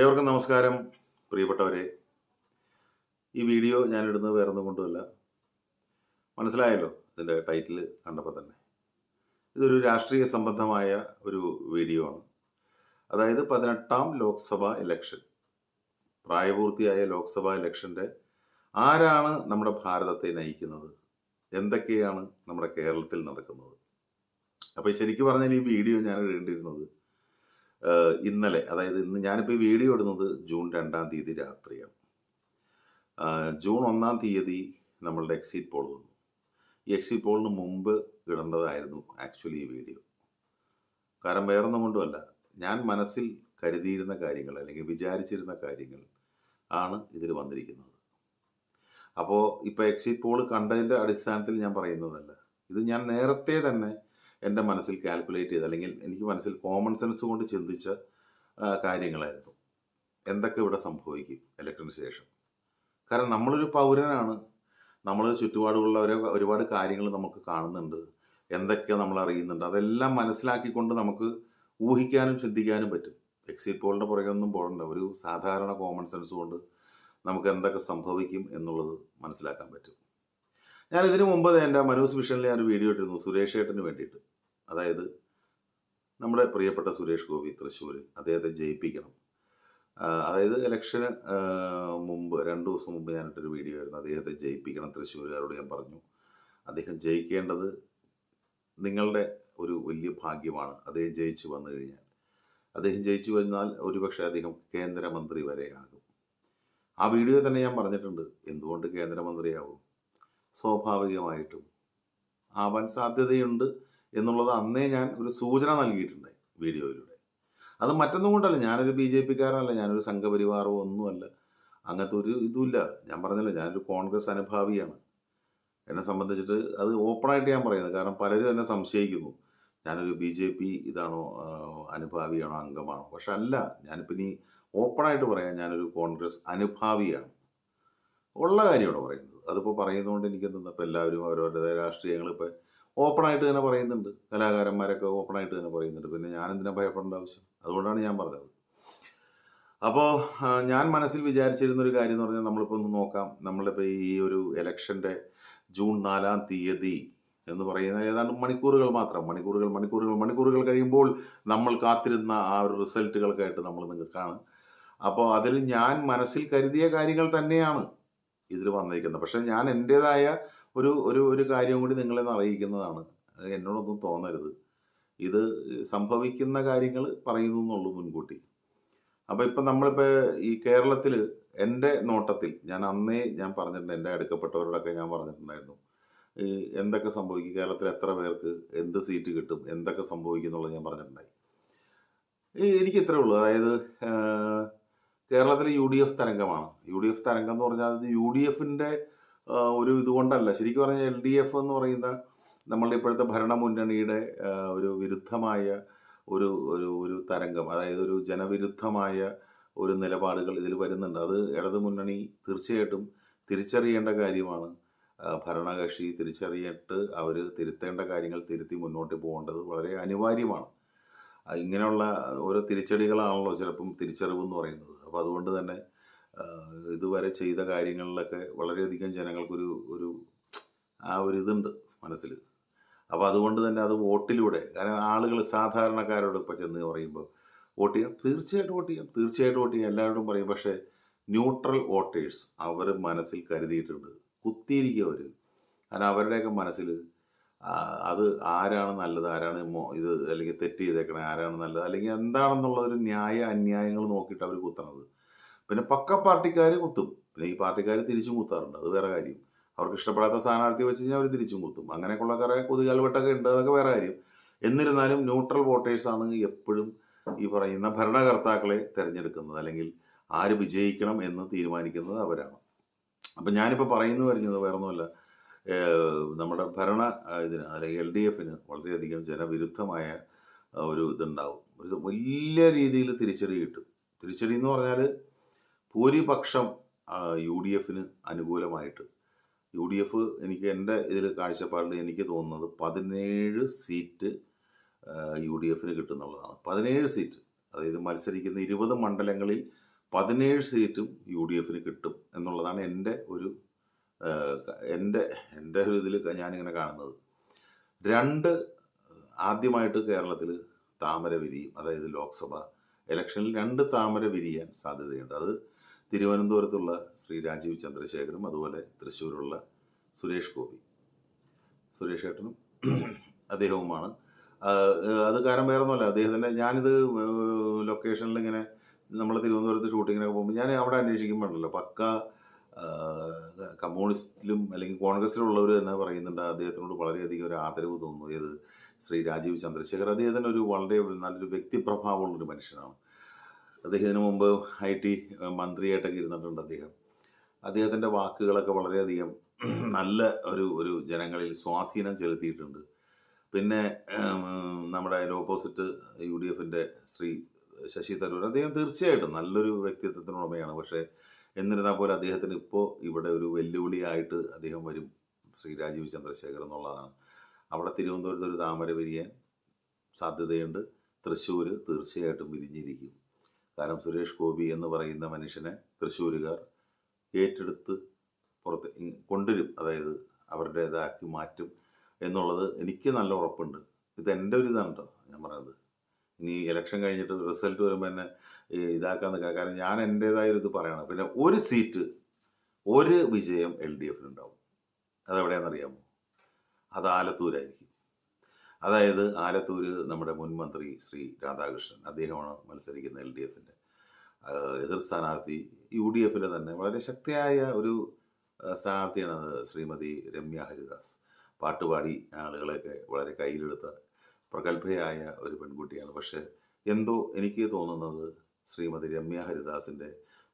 ഏവർക്കും നമസ്കാരം പ്രിയപ്പെട്ടവരെ. ഈ വീഡിയോ ഞാനിടുന്നത് വേറെ ഒന്നും കൊണ്ടുമല്ല. മനസ്സിലായല്ലോ ഇതിന്റെ ടൈറ്റിൽ കണ്ടപ്പോൾ തന്നെ. ഇതൊരു രാഷ്ട്രീയ സംബന്ധമായ ഒരു വീഡിയോ ആണ്. അതായത് പതിനെട്ടാം ലോക്സഭാ ഇലക്ഷൻ പ്രായപൂർത്തിയായ ലോക്സഭാ ഇലക്ഷന്റെ ആരാണ് നമ്മുടെ ഭാരതത്തെ നയിക്കുന്നത്? എന്തൊക്കെയാണ് നമ്മുടെ കേരളത്തിൽ നടക്കുന്നത്? അപ്പോൾ ശരിക്കും പറഞ്ഞാൽ ഈ വീഡിയോ ഞാൻ ഇടേണ്ടിയിരുന്നത് ഇന്നലെ അതായത് ഇന്ന് ഞാനിപ്പോൾ ഈ വീഡിയോ ഇടുന്നത് ജൂൺ രണ്ടാം തീയതി രാത്രിയാണ്. ജൂൺ ഒന്നാം തീയതി നമ്മളുടെ എക്സിറ്റ് പോൾ വന്നു. ഈ എക്സിറ്റ് പോളിന് മുമ്പ് ഇടേണ്ടതായിരുന്നു ആക്ച്വലി ഈ വീഡിയോ. കാരണം വേറൊന്നും കൊണ്ടുമല്ല. ഞാൻ മനസ്സിൽ കരുതിയിരുന്ന കാര്യങ്ങൾ അല്ലെങ്കിൽ വിചാരിച്ചിരുന്ന കാര്യങ്ങൾ ആണ് ഇതിൽ വന്നിരിക്കുന്നത്. അപ്പോൾ ഇപ്പോൾ എക്സിറ്റ് പോൾ കണ്ടതിന്റെ അടിസ്ഥാനത്തിൽ ഞാൻ പറയുന്നതല്ല. ഇത് ഞാൻ നേരത്തെ തന്നെ എന്റെ മനസ്സിൽ കാൽക്കുലേറ്റ് ചെയ്ത് അല്ലെങ്കിൽ എനിക്ക് മനസ്സിൽ കോമൺ സെൻസ് കൊണ്ട് ചിന്തിച്ച കാര്യങ്ങളായിരുന്നു. എന്തൊക്കെ ഇവിടെ സംഭവിക്കും ഇലക്ഷന് ശേഷം? കാരണം നമ്മളൊരു പൗരനാണ്. നമ്മൾ ചുറ്റുപാടുകളുള്ളവരെ ഒരുപാട് കാര്യങ്ങൾ നമുക്ക് കാണുന്നുണ്ട്. എന്തൊക്കെ നമ്മൾ അറിയുന്നുണ്ട്. അതെല്ലാം മനസ്സിലാക്കിക്കൊണ്ട് നമുക്ക് ഊഹിക്കാനും ചിന്തിക്കാനും പറ്റും. എക്സിറ്റ് പോളിന്റെ പുറകെ ഒന്നും പോകണ്ട. ഒരു സാധാരണ കോമൺ സെൻസ് കൊണ്ട് നമുക്ക് എന്തൊക്കെ സംഭവിക്കും എന്നുള്ളത് മനസ്സിലാക്കാൻ പറ്റും. ഞാൻ ഇതിനു മുമ്പ് എന്റെ മനോസ് വിഷനിൽ ഞാൻ ഒരു വീഡിയോ ഇട്ടിരുന്നു സുരേഷ് ഏട്ടന് വേണ്ടിയിട്ട്. അതായത് നമ്മുടെ പ്രിയപ്പെട്ട സുരേഷ് ഗോപി തൃശ്ശൂരിൽ അദ്ദേഹത്തെ ജയിപ്പിക്കണം. അതായത് ഇലക്ഷന് മുമ്പ് രണ്ട് ദിവസം മുമ്പ് ഞാനിട്ടൊരു വീഡിയോ ആയിരുന്നു അദ്ദേഹത്തെ ജയിപ്പിക്കണം തൃശ്ശൂരുകാരോട് ഞാൻ പറഞ്ഞു. അദ്ദേഹം ജയിക്കേണ്ടത് നിങ്ങളുടെ ഒരു വലിയ ഭാഗ്യമാണ് അദ്ദേഹം ജയിച്ചു വന്നു കഴിഞ്ഞാൽ. അദ്ദേഹം ജയിച്ചു വന്നാൽ ഒരുപക്ഷെ അദ്ദേഹം കേന്ദ്രമന്ത്രി വരെയാകും. ആ വീഡിയോ തന്നെ ഞാൻ പറഞ്ഞിട്ടുണ്ട് എന്തുകൊണ്ട് കേന്ദ്രമന്ത്രിയാവും? സ്വാഭാവികമായിട്ടും. ആവാൻ സാധ്യതയുണ്ട് എന്നുള്ളത് അന്നേ ഞാൻ ഒരു സൂചന നൽകിയിട്ടുണ്ട് വീഡിയോയിലൂടെ. അത് മറ്റൊന്നും കൊണ്ടല്ല ഞാനൊരു ബി ജെ പിക്കാരനല്ല ഞാനൊരു സംഘപരിവാറോ ഒന്നുമല്ല. അങ്ങനത്തെ ഒരു ഇതുമില്ല. ഞാൻ പറഞ്ഞല്ലോ ഞാനൊരു കോൺഗ്രസ് അനുഭാവിയാണ്. എന്നെ സംബന്ധിച്ചിട്ട് അത് ഓപ്പണായിട്ട് ഞാൻ പറയുന്നത് കാരണം പലരും എന്നെ സംശയിക്കുന്നു. ഞാനൊരു ബി ജെ പി ഇതാണോ അനുഭാവിയാണോ അംഗമാണോ? പക്ഷെ അല്ല ഞാനിപ്പോൾ ഇനി ഓപ്പണായിട്ട് പറയാം ഞാനൊരു കോൺഗ്രസ് അനുഭാവിയാണ്. ഉള്ള കാര്യമാണ് പറയുന്നത്. അതിപ്പോൾ പറയുന്നതുകൊണ്ട് എനിക്കെന്താ ഇപ്പോൾ എല്ലാവരും അവരവരുടേതായ രാഷ്ട്രീയങ്ങൾ ഇപ്പോൾ ഓപ്പണായിട്ട് തന്നെ പറയുന്നുണ്ട്. കലാകാരന്മാരൊക്കെ ഓപ്പണായിട്ട് തന്നെ പറയുന്നുണ്ട്. പിന്നെ ഞാൻ എന്തിനാ ഭയപ്പെടേണ്ട ആവശ്യം? അതുകൊണ്ടാണ് ഞാൻ പറഞ്ഞത്. അപ്പോൾ ഞാൻ മനസ്സിൽ വിചാരിച്ചിരുന്ന ഒരു കാര്യം എന്ന് പറഞ്ഞാൽ നമ്മളിപ്പോൾ ഒന്ന് നോക്കാം. നമ്മളിപ്പോൾ ഈ ഒരു ഇലക്ഷന്റെ ജൂൺ നാലാം തീയതി എന്ന് പറയുന്ന ഏതാണ്ട് മണിക്കൂറുകൾ മാത്രം. മണിക്കൂറുകൾ മണിക്കൂറുകൾ മണിക്കൂറുകൾ കഴിയുമ്പോൾ നമ്മൾ കാത്തിരുന്ന ആ ഒരു റിസൾട്ടുകൾക്കായിട്ട് നമ്മൾ നിൽക്കുകയാണ് അപ്പോൾ അതിൽ ഞാൻ മനസ്സിൽ കരുതിയ കാര്യങ്ങൾ തന്നെയാണ്. ഇതിൽ വന്നിരിക്കുന്നത് പക്ഷേ ഞാൻ എന്റേതായ ഒരു ഒരു ഒരു കാര്യം കൂടി നിങ്ങളെ അറിയിക്കുന്നതാണ്. എന്നോടൊന്നും തോന്നരുത്. ഇത് സംഭവിക്കുന്ന കാര്യങ്ങൾ പറയുന്നു എന്നുള്ളൂ മുൻകൂട്ടി. അപ്പോൾ ഇപ്പം നമ്മളിപ്പോൾ ഈ കേരളത്തിൽ എന്റെ നോട്ടത്തിൽ ഞാൻ അന്നേ ഞാൻ പറഞ്ഞിട്ടുണ്ട് എന്റെ അടുക്കപ്പെട്ടവരോടൊക്കെ ഞാൻ പറഞ്ഞിട്ടുണ്ടായിരുന്നു. എന്തൊക്കെ സംഭവിക്കും? കേരളത്തിൽ എത്ര പേർക്ക് എന്ത് സീറ്റ് കിട്ടും? എന്തൊക്കെ സംഭവിക്കും എന്നുള്ളത് ഞാൻ പറഞ്ഞിട്ടുണ്ടായി. എനിക്ക് ഇത്രേ ഉള്ളൂ. അതായത് കേരളത്തിലെ യു ഡി എഫ് തരംഗമാണ്. യു ഡി എഫ് തരംഗം എന്ന് പറഞ്ഞാൽ അത് യു ഡി എഫിന്റെ ഒരു ഇതുകൊണ്ടല്ല. ശരിക്കും പറഞ്ഞാൽ എൽ ഡി എഫ് എന്ന് പറയുന്ന നമ്മളുടെ ഇപ്പോഴത്തെ ഭരണമുന്നണിയുടെ മുന്നണിയുടെ ഒരു വിരുദ്ധമായ ഒരു ഒരു ഒരു തരംഗം. അതായത് ഒരു ജനവിരുദ്ധമായ ഒരു നിലപാടുകൾ ഇതിൽ വരുന്നുണ്ട്. അത് ഇടതു മുന്നണി തീർച്ചയായിട്ടും തിരിച്ചറിയേണ്ട കാര്യമാണ്. ഭരണകക്ഷി തിരിച്ചറിയിട്ട് അവർ തിരുത്തേണ്ട കാര്യങ്ങൾ തിരുത്തി മുന്നോട്ട് പോകേണ്ടത് വളരെ അനിവാര്യമാണ്. ഇങ്ങനെയുള്ള ഓരോ തിരിച്ചടികളാണല്ലോ ചിലപ്പം തിരിച്ചറിവ് എന്ന് പറയുന്നത്. അപ്പോൾ അതുകൊണ്ട് തന്നെ ഇതുവരെ ചെയ്ത കാര്യങ്ങളിലൊക്കെ വളരെയധികം ജനങ്ങൾക്കൊരു ഒരു ആ ഒരു ഇതുണ്ട് മനസ്സിൽ. അപ്പോൾ അതുകൊണ്ട് തന്നെ അത് വോട്ടിലൂടെ കാരണം ആളുകൾ സാധാരണക്കാരോട് ഇപ്പോൾ ചെന്ന് പറയുമ്പോൾ വോട്ട് ചെയ്യാം തീർച്ചയായിട്ടും വോട്ട് ചെയ്യാം തീർച്ചയായിട്ടും വോട്ട് ചെയ്യാം. എല്ലാവരോടും പറയും പക്ഷേ ന്യൂട്രൽ വോട്ടേഴ്സ് അവർ മനസ്സിൽ കരുതിയിട്ടുണ്ട്. കുത്തിയിരിക്കുക അവർ കാരണം അവരുടെയൊക്കെ മനസ്സിൽ അത് ആരാണ് നല്ലത്? ആരാണ് ഇത് അല്ലെങ്കിൽ തെറ്റ് ചെയ്തേക്കണേ? ആരാണ് നല്ലത്? അല്ലെങ്കിൽ എന്താണെന്നുള്ളൊരു ന്യായ അന്യായങ്ങൾ നോക്കിയിട്ട് അവർ കുത്തണത്. പിന്നെ പക്ക പാർട്ടിക്കാർ കുത്തും. പിന്നെ ഈ പാർട്ടിക്കാർ തിരിച്ചും കുത്താറുണ്ട്. അത് വേറെ കാര്യം. അവർക്ക് ഇഷ്ടപ്പെടാത്ത സ്ഥാനാർത്ഥി വെച്ച് കഴിഞ്ഞാൽ അവർ തിരിച്ചും കുത്തും. അങ്ങനെയൊക്കെയുള്ള കുറേ കുതികാൽവെട്ടൊക്കെ ഉണ്ട്. അതൊക്കെ വേറെ കാര്യം. എന്നിരുന്നാലും ന്യൂട്രൽ വോട്ടേഴ്സാണ് എപ്പോഴും ഈ പറയുന്ന ഭരണകർത്താക്കളെ തിരഞ്ഞെടുക്കുന്നത്. അല്ലെങ്കിൽ ആര് വിജയിക്കണം എന്ന് തീരുമാനിക്കുന്നത് അവരാണ്. അപ്പം ഞാനിപ്പോൾ പറയുന്നു വരുന്നത് വേറെ ഒന്നുമല്ല ഏഹ് നമ്മുടെ ഭരണ ഇതിന് അല്ലെങ്കിൽ എൽ ഡി എഫിന് വളരെയധികം ജനവിരുദ്ധമായ ഒരു ഇതുണ്ടാവും. ഒരു വലിയ രീതിയിൽ തിരിച്ചടി കിട്ടും. തിരിച്ചടി എന്ന് പറഞ്ഞാൽ ഭൂരിപക്ഷം യു ഡി എഫിന് അനുകൂലമായിട്ട്. യു ഡി എഫ് എനിക്ക് എന്റെ ഇതിൽ കാഴ്ചപ്പാടിൽ എനിക്ക് തോന്നുന്നത് പതിനേഴ് സീറ്റ് യു ഡി എഫിന് കിട്ടുന്നുള്ളതാണ്. പതിനേഴ് സീറ്റ്. അതായത് മത്സരിക്കുന്ന ഇരുപത് മണ്ഡലങ്ങളിൽ പതിനേഴ് സീറ്റും യു ഡി എഫിന് കിട്ടും എന്നുള്ളതാണ് എന്റെ ഒരു എന്റെ എന്റെ ഒരു ഇതിൽ ഞാനിങ്ങനെ കാണുന്നത്. രണ്ട് ആദ്യമായിട്ട് കേരളത്തിൽ താമര വിരിയും അതായത് ലോക്സഭ ഇലക്ഷനിൽ രണ്ട് താമര വിരിയാൻ സാധ്യതയുണ്ട്. അത് തിരുവനന്തപുരത്തുള്ള ശ്രീ രാജീവ് ചന്ദ്രശേഖരും അതുപോലെ തൃശ്ശൂരുള്ള സുരേഷ് ഗോപി. സുരേഷ് ഏട്ടനും അദ്ദേഹവുമാണ്. അത് കാരണം വേറെ ഒന്നുമല്ല അദ്ദേഹത്തിന്റെ ഞാനിത് ലൊക്കേഷനിൽ ഇങ്ങനെ നമ്മൾ തിരുവനന്തപുരത്ത് ഷൂട്ടിങ്ങിനൊക്കെ പോകുമ്പോൾ ഞാൻ അവിടെ അന്വേഷിക്കുമ്പോഴല്ലോ പക്ക കമ്മ്യൂണിസ്റ്റിലും അല്ലെങ്കിൽ കോൺഗ്രസ്സിലുള്ളവർ തന്നെ പറയുന്നുണ്ട് അദ്ദേഹത്തിനോട് വളരെയധികം ഒരു ആദരവ് തോന്നുന്നു. ശ്രീ രാജീവ് ചന്ദ്രശേഖർ അദ്ദേഹത്തിന് ഒരു വളരെ നല്ലൊരു വ്യക്തിപ്രഭാവമുള്ളൊരു മനുഷ്യനാണ്. അദ്ദേഹത്തിന് മുമ്പ് ഐ ടി മന്ത്രിയായിട്ടൊക്കെ ഇരുന്നിട്ടുണ്ട് അദ്ദേഹം. അദ്ദേഹത്തിന്റെ വാക്കുകളൊക്കെ വളരെയധികം നല്ല ഒരു ഒരു ജനങ്ങളിൽ സ്വാധീനം ചെലുത്തിയിട്ടുണ്ട്. പിന്നെ നമ്മുടെ അതിന്റെ ഓപ്പോസിറ്റ് യു ഡി എഫിന്റെ ശ്രീ ശശി തരൂർ അദ്ദേഹം തീർച്ചയായിട്ടും നല്ലൊരു വ്യക്തിത്വത്തിനുടമയാണ്. പക്ഷേ എന്നിരുന്നാൽ പോലും അദ്ദേഹത്തിന് ഇപ്പോൾ ഇവിടെ ഒരു വെല്ലുവിളിയായിട്ട് അദ്ദേഹം വരും. ശ്രീ രാജീവ് ചന്ദ്രശേഖർ എന്നുള്ളതാണ്. അവിടെ തിരുവനന്തപുരത്ത് ഒരു താമര വിരിയാൻ സാധ്യതയുണ്ട്. തൃശ്ശൂർ തീർച്ചയായിട്ടും വിരിഞ്ഞിരിക്കും. കാരണം സുരേഷ് ഗോപി എന്ന് പറയുന്ന മനുഷ്യനെ തൃശ്ശൂരുകാർ ഏറ്റെടുത്ത് പുറത്ത് കൊണ്ടുവരും. അതായത് അവരുടേതാക്കി മാറ്റും എന്നുള്ളത് എനിക്ക് നല്ല ഉറപ്പുണ്ട്. ഇത് എന്റെ ഒരു ഇതാണ് കേട്ടോ ഞാൻ പറയുന്നത്. ഇനി ഇലക്ഷൻ കഴിഞ്ഞിട്ട് റിസൾട്ട് വരുമ്പോൾ എന്നെ ഈ ഇതാക്കാൻ നിൽക്കുക കാരണം ഞാൻ എന്റെതായൊരു ഇത് പറയണം. പിന്നെ ഒരു സീറ്റ് ഒരു വിജയം എൽ ഡി എഫിനുണ്ടാവും അതെവിടെയാണെന്നറിയാമോ? അത് ആലത്തൂരായിരിക്കും. അതായത് ആലത്തൂര് നമ്മുടെ മുൻ മന്ത്രി ശ്രീ രാധാകൃഷ്ണൻ അദ്ദേഹമാണ് മത്സരിക്കുന്ന എൽ ഡി എഫിന്റെ എതിർ സ്ഥാനാർത്ഥി യു ഡി എഫിലെ തന്നെ വളരെ ശക്തിയായ ഒരു സ്ഥാനാർത്ഥിയാണ് ശ്രീമതി രമ്യ ഹരിദാസ്. പാട്ടുപാടി ആളുകളെയൊക്കെ വളരെ കയ്യിലെടുത്ത പ്രഗത്ഭയായ ഒരു പെൺകുട്ടിയാണ്. പക്ഷേ എന്തോ എനിക്ക് തോന്നുന്നത് ശ്രീമതി രമ്യ ഹരിദാസിന്റെ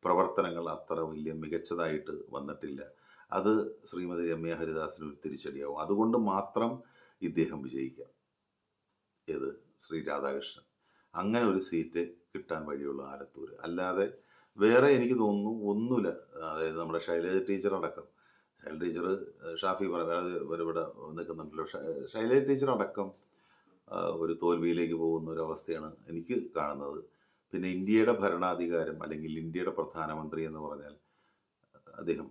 പ്രവർത്തനങ്ങൾ അത്ര വലിയ മികച്ചതായിട്ട് വന്നിട്ടില്ല. അത് ശ്രീമതി രമ്യ ഹരിദാസിന് ഒരു തിരിച്ചടിയാവും. അതുകൊണ്ട് മാത്രം ഇദ്ദേഹം വിജയിക്കാം. ഏത്? ശ്രീ രാധാകൃഷ്ണൻ. അങ്ങനെ ഒരു സീറ്റ് കിട്ടാൻ വഴിയുള്ള ആലത്തൂർ അല്ലാതെ വേറെ എനിക്ക് തോന്നുന്നു ഒന്നുമില്ല. അതായത് നമ്മുടെ ശൈലജ ടീച്ചർ അടക്കം. ശൈലജ ടീച്ചർ ഷാഫി പറ വേറെ ഇവർ ഇവിടെ നിൽക്കുന്നുണ്ടല്ലോ ശൈലജ ടീച്ചർ അടക്കം ഒരു തോൽവിയിലേക്ക് പോകുന്ന ഒരു അവസ്ഥയാണ് എനിക്ക് കാണുന്നത്. പിന്നെ ഇന്ത്യയുടെ ഭരണാധികാരം അല്ലെങ്കിൽ ഇന്ത്യയുടെ പ്രധാനമന്ത്രി എന്ന് പറഞ്ഞാൽ അദ്ദേഹം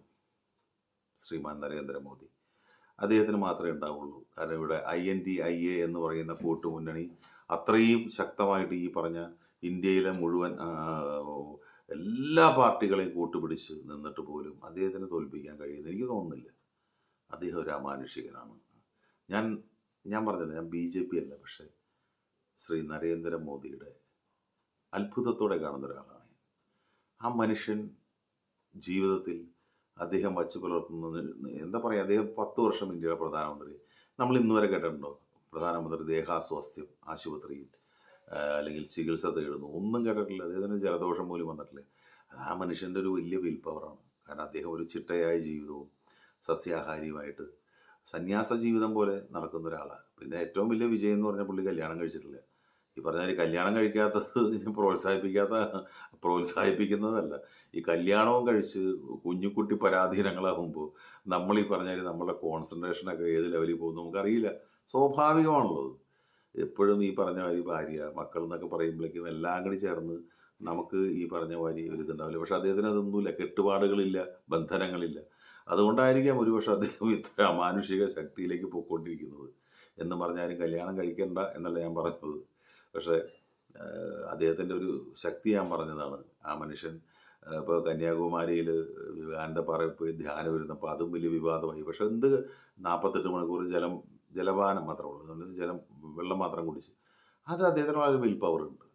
ശ്രീമാൻ നരേന്ദ്രമോദി. അദ്ദേഹത്തിന് മാത്രമേ ഉണ്ടാവുള്ളൂ. കാരണം ഇവിടെ I N D I A എന്ന് പറയുന്ന കൂട്ടുമുന്നണി അത്രയും ശക്തമായിട്ട് ഈ പറഞ്ഞ ഇന്ത്യയിലെ മുഴുവൻ എല്ലാ പാർട്ടികളെയും കൂട്ടുപിടിച്ച് നിന്നിട്ട് പോലും അദ്ദേഹത്തിന് തോൽപ്പിക്കാൻ കഴിയുമെന്ന് എനിക്ക് തോന്നുന്നില്ല. അദ്ദേഹം ഒരു അമാനുഷികനാണ്. ഞാൻ ഞാൻ പറഞ്ഞില്ല ഞാൻ ബി ജെ പി അല്ല പക്ഷേ ശ്രീ നരേന്ദ്രമോദിയുടെ അത്ഭുതത്തോടെ കാണുന്ന ഒരാളാണ്. ആ മനുഷ്യൻ ജീവിതത്തിൽ അദ്ദേഹം വച്ചു പുലർത്തുന്നത് എന്താ പറയുക അദ്ദേഹം പത്ത് വർഷം ഇന്ത്യയുടെ പ്രധാനമന്ത്രി. നമ്മൾ ഇന്ന് വരെ കേട്ടിട്ടുണ്ടോ? പ്രധാനമന്ത്രി ദേഹാസ്വാസ്ഥ്യം ആശുപത്രിയിൽ അല്ലെങ്കിൽ ചികിത്സ തേടുന്നു. ഒന്നും കേട്ടിട്ടില്ല. അദ്ദേഹത്തിന് ജലദോഷം പോലും വന്നിട്ടില്ല. ആ മനുഷ്യന്റെ ഒരു വലിയ വിൽ പവറാണ്. കാരണം അദ്ദേഹം ഒരു ചിട്ടയായ ജീവിതവും സസ്യാഹാരിയുമായിട്ട് സന്യാസ ജീവിതം പോലെ നടക്കുന്ന ഒരാളാണ് പിന്നെ ഏറ്റവും വലിയ വിജയം എന്ന് പറഞ്ഞ പുള്ളി കല്യാണം കഴിച്ചിട്ടില്ല. ഈ പറഞ്ഞ കല്യാണം കഴിക്കാത്തത് പ്രോത്സാഹിപ്പിക്കാത്ത പ്രോത്സാഹിപ്പിക്കുന്നതല്ല. ഈ കല്യാണവും കഴിച്ച് കുഞ്ഞുകുട്ടി പരാധീനങ്ങളാകുമ്പോൾ നമ്മൾ ഈ പറഞ്ഞാൽ നമ്മളെ കോൺസെൻട്രേഷനൊക്കെ ഏത് ലെവലിൽ പോകും നമുക്കറിയില്ല. സ്വാഭാവികമാണല്ലോ. എപ്പോഴും ഈ പറഞ്ഞ മാതിരി ഭാര്യ മക്കൾ എന്നൊക്കെ പറയുമ്പോഴേക്കും എല്ലാം കൂടി ചേർന്ന് നമുക്ക് ഈ പറഞ്ഞ മാതിരി ഒരു ഇതുണ്ടാവില്ല. പക്ഷെ അദ്ദേഹത്തിന് അതൊന്നുമില്ല. കെട്ടുപാടുകളില്ല ബന്ധനങ്ങളില്ല. അതുകൊണ്ടായിരിക്കാം ഒരുപക്ഷെ അദ്ദേഹം ഇത്ര അമാനുഷിക ശക്തിയിലേക്ക് പോയിക്കൊണ്ടിരിക്കുന്നത്. എന്ന് പറഞ്ഞാലും കല്യാണം കഴിക്കണ്ട എന്നല്ല ഞാൻ പറഞ്ഞത്. പക്ഷേ അദ്ദേഹത്തിന്റെ ഒരു ശക്തി ഞാൻ പറഞ്ഞതാണ്. ആ മനുഷ്യൻ ഇപ്പോൾ കന്യാകുമാരിയിൽ വിവേകാനന്ദ പാറയിൽ പോയി ധ്യാനം വരുന്നപ്പോൾ അതും വലിയ വിവാദമായി. പക്ഷെ എന്ത് നാൽപ്പത്തെട്ട് മണിക്കൂർ ജലം ജലപാനം മാത്രമേ ഉള്ളൂ. അതുകൊണ്ട് ജലം വെള്ളം മാത്രം കുടിച്ച്. അത് അദ്ദേഹത്തിന് വളരെ വിൽ പവർ ഉണ്ട്.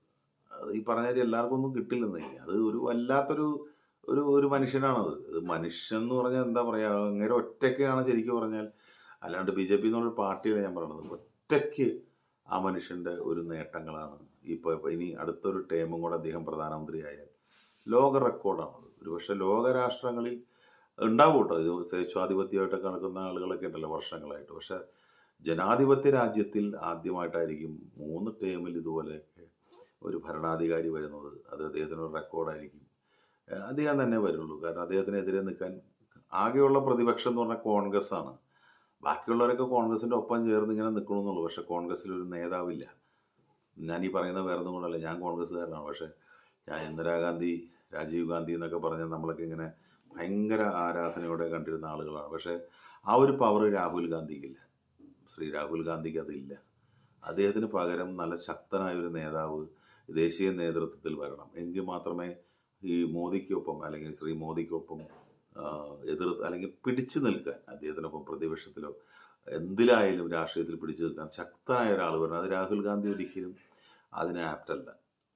അത് ഈ പറഞ്ഞ എല്ലാവർക്കും ഒന്നും കിട്ടില്ലെന്നേ. അത് ഒരു വല്ലാത്തൊരു ഒരു ഒരു മനുഷ്യനാണത്. ഇത് മനുഷ്യൻ എന്ന് പറഞ്ഞാൽ എന്താ പറയുക അങ്ങനെ ഒറ്റയ്ക്കാണ് ശരിക്കും പറഞ്ഞാൽ. അല്ലാണ്ട് ബി ജെ പി എന്നുള്ളൊരു പാർട്ടിയാണ് ഞാൻ പറയുന്നത് ഒറ്റയ്ക്ക് ആ മനുഷ്യന്റെ ഒരു നേട്ടങ്ങളാണ്. ഇപ്പോൾ ഇനി അടുത്തൊരു ടേമും കൂടെ അദ്ദേഹം പ്രധാനമന്ത്രി ആയാൽ ലോക റെക്കോർഡാണത്. ഒരുപക്ഷെ ലോകരാഷ്ട്രങ്ങളിൽ ഉണ്ടാവും കേട്ടോ. ഇത് സ്വേച്ഛാധിപത്യമായിട്ടൊക്കെ നടക്കുന്ന ആളുകളൊക്കെ ഉണ്ടല്ലോ വർഷങ്ങളായിട്ട്. പക്ഷേ ജനാധിപത്യ രാജ്യത്തിൽ ആദ്യമായിട്ടായിരിക്കും മൂന്ന് ടേമിൽ ഇതുപോലെയൊക്കെ ഒരു ഭരണാധികാരി വരുന്നത്. അത് അദ്ദേഹത്തിനൊരു റെക്കോർഡായിരിക്കും. അദ്ദേഹം തന്നെ വരുള്ളൂ. കാരണം അദ്ദേഹത്തിനെതിരെ നിൽക്കാൻ ആകെയുള്ള പ്രതിപക്ഷം എന്ന് പറഞ്ഞാൽ കോൺഗ്രസ് ആണ് ബാക്കിയുള്ളവരൊക്കെ കോൺഗ്രസിന്റെ ഒപ്പം ചേർന്ന് ഇങ്ങനെ നിൽക്കണമെന്നുള്ളൂ പക്ഷേ കോൺഗ്രസ്സിൽ ഒരു നേതാവില്ല. ഞാൻ ഈ പറയുന്ന വേറെ ഒന്നും കൊണ്ടല്ല. ഞാൻ കോൺഗ്രസ്സുകാരനാണ്. പക്ഷേ ഞാൻ ഇന്ദിരാഗാന്ധി രാജീവ് ഗാന്ധി എന്നൊക്കെ പറഞ്ഞാൽ നമ്മളൊക്കെ ഇങ്ങനെ ഭയങ്കര ആരാധനയോടെ കണ്ടിരുന്ന ആളുകളാണ്. പക്ഷേ ആ ഒരു പവർ രാഹുൽ ഗാന്ധിക്കില്ല. ശ്രീ രാഹുൽ ഗാന്ധിക്ക് അതില്ല. അദ്ദേഹത്തിന് പകരം നല്ല ശക്തനായ ഒരു നേതാവ് ദേശീയ നേതൃത്വത്തിൽ വരണം. എങ്കിൽ മാത്രമേ ഈ മോദിക്കൊപ്പം അല്ലെങ്കിൽ ശ്രീ മോദിക്കൊപ്പം എതിർ അല്ലെങ്കിൽ പിടിച്ചു നിൽക്കാൻ അദ്ദേഹത്തിനൊപ്പം പ്രതിപക്ഷത്തിലോ എന്തിലായാലും രാഷ്ട്രീയത്തിൽ പിടിച്ചു നിൽക്കാൻ ശക്തനായ ഒരാൾ വരണം. അത് രാഹുൽ ഗാന്ധി ഒരിക്കലും അതിന് ആപ്റ്റല്ല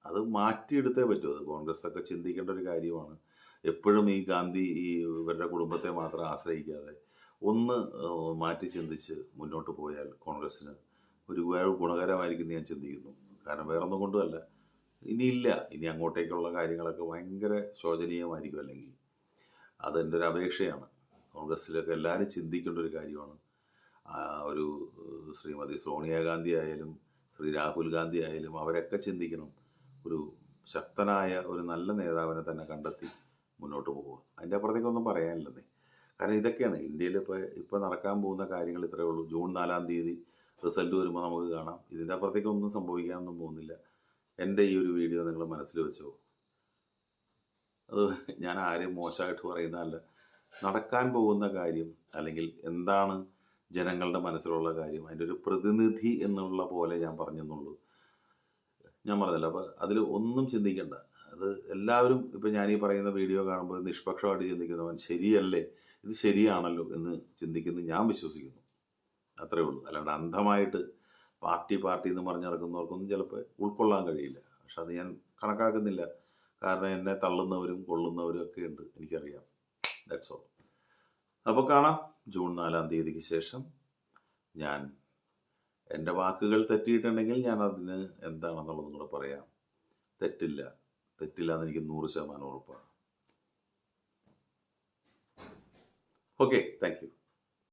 അത് മാറ്റിയെടുത്തേ പറ്റൂ. അത് കോൺഗ്രസ് ഒക്കെ ചിന്തിക്കേണ്ട ഒരു കാര്യമാണ്. എപ്പോഴും ഈ ഗാന്ധി ഈ ഇവരുടെ കുടുംബത്തെ മാത്രം ആശ്രയിക്കാതെ ഒന്ന് മാറ്റി ചിന്തിച്ച് മുന്നോട്ട് പോയാൽ കോൺഗ്രസ്സിന് ഒരു ഗുണകരമായിരിക്കും ഞാൻ ചിന്തിക്കുന്നു. കാരണം വേറൊന്നും കൊണ്ടുമല്ല. ഇനിയില്ല. ഇനി അങ്ങോട്ടേക്കുള്ള കാര്യങ്ങളൊക്കെ ഭയങ്കര ശോചനീയമായിരിക്കും അല്ലെങ്കിൽ അതെന്റെ ഒരു അപേക്ഷയാണ്? കോൺഗ്രസ്സിലൊക്കെ എല്ലാവരും ചിന്തിക്കേണ്ട ഒരു കാര്യമാണ്. ഒരു ശ്രീമതി സോണിയാഗാന്ധി ആയാലും ശ്രീ രാഹുൽ ഗാന്ധി ആയാലും അവരൊക്കെ ചിന്തിക്കണം. ഒരു ശക്തനായ ഒരു നല്ല നേതാവിനെ തന്നെ കണ്ടെത്തി മുന്നോട്ട് പോവുക. അതിന്റെ അപ്പുറത്തേക്കൊന്നും പറയാനില്ലെന്നേ. കാരണം ഇതൊക്കെയാണ് ഇന്ത്യയിൽ ഇപ്പോൾ ഇപ്പോൾ നടക്കാൻ പോകുന്ന കാര്യങ്ങൾ ഇത്രയേ ഉള്ളൂ. ജൂൺ നാലാം തീയതി റിസൾട്ട് വരുമ്പോൾ നമുക്ക് കാണാം. ഇതിന്റെ അപ്പുറത്തേക്കൊന്നും സംഭവിക്കാനൊന്നും പോകുന്നില്ല. എന്റെ ഈ ഒരു വീഡിയോ നിങ്ങൾ മനസ്സിൽ വെച്ചോ. അത് ഞാൻ ആരെയും മോശമായിട്ട് പറയുന്നതല്ല. നടക്കാൻ പോകുന്ന കാര്യം അല്ലെങ്കിൽ എന്താണ് ജനങ്ങളുടെ മനസ്സിലുള്ള കാര്യം അതിന്റെ ഒരു പ്രതിനിധി എന്നുള്ള പോലെ ഞാൻ പറഞ്ഞെന്നുള്ളൂ. ഞാൻ പറഞ്ഞില്ല അപ്പോൾ അതിൽ ഒന്നും ചിന്തിക്കണ്ട. അത് എല്ലാവരും ഇപ്പം ഞാൻ ഈ പറയുന്ന വീഡിയോ കാണുമ്പോൾ നിഷ്പക്ഷമായിട്ട് ചിന്തിക്കുന്നവൻ ശരിയല്ലേ? ഇത് ശരിയാണല്ലോ എന്ന് ചിന്തിക്കുന്നു ഞാൻ വിശ്വസിക്കുന്നു. അത്രേ ഉള്ളൂ. അല്ലാണ്ട് അന്ധമായിട്ട് പാർട്ടി പാർട്ടി എന്ന് പറഞ്ഞ് നടക്കുന്നവർക്കൊന്നും ചിലപ്പോൾ ഉൾക്കൊള്ളാൻ കഴിയില്ല. പക്ഷെ അത് ഞാൻ കണക്കാക്കുന്നില്ല. കാരണം എന്നെ തള്ളുന്നവരും കൊള്ളുന്നവരും ഒക്കെ ഉണ്ട് എനിക്കറിയാം. ദാറ്റ്സ് ഓൾ അപ്പോൾ കാണാം. ജൂൺ നാലാം തീയതിക്ക് ശേഷം ഞാൻ എന്റെ വാക്കുകൾ തെറ്റിയിട്ടുണ്ടെങ്കിൽ ഞാൻ അതിന് എന്താണെന്നുള്ളതും കൂടെ പറയാം. തെറ്റില്ല. തെറ്റില്ല എന്ന് എനിക്ക് നൂറ് ശതമാനം ഉറപ്പാണ്. Okay thank you